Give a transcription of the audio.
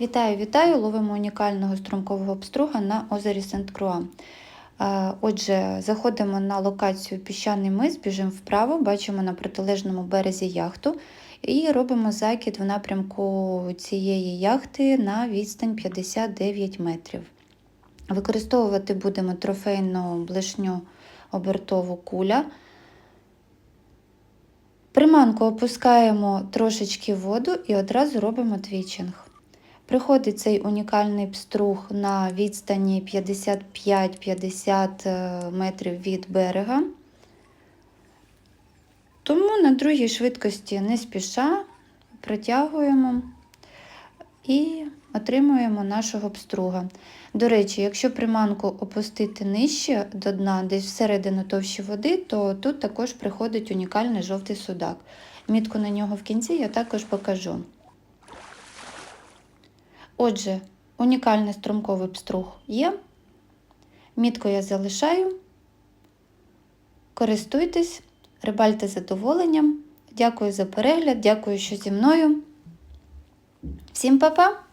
Вітаю, вітаю! Ловимо унікального струмкового обструга на озері Сент-Круа. Е, Отже, заходимо на локацію піщаний мис, біжимо вправо, бачимо на протилежному березі яхту і робимо закид в напрямку цієї яхти на відстань 59 метрів. Використовувати будемо трофейну блишню обертову куля. Приманку опускаємо трошечки воду і одразу робимо твічинг. Приходить цей унікальний пструг на відстані 55-50 метрів від берега. Тому на другій швидкості не спіша протягуємо і отримуємо нашого пструга. До речі, якщо приманку опустити нижче до дна, десь всередину товщі води, то тут також приходить унікальний жовтий судак. Мітку на нього в кінці я також покажу. Отже, унікальний струмковий пструг є. Мітку я залишаю. Користуйтесь, рибальте задоволенням. Дякую за перегляд, дякую, що зі мною. Всім па-па!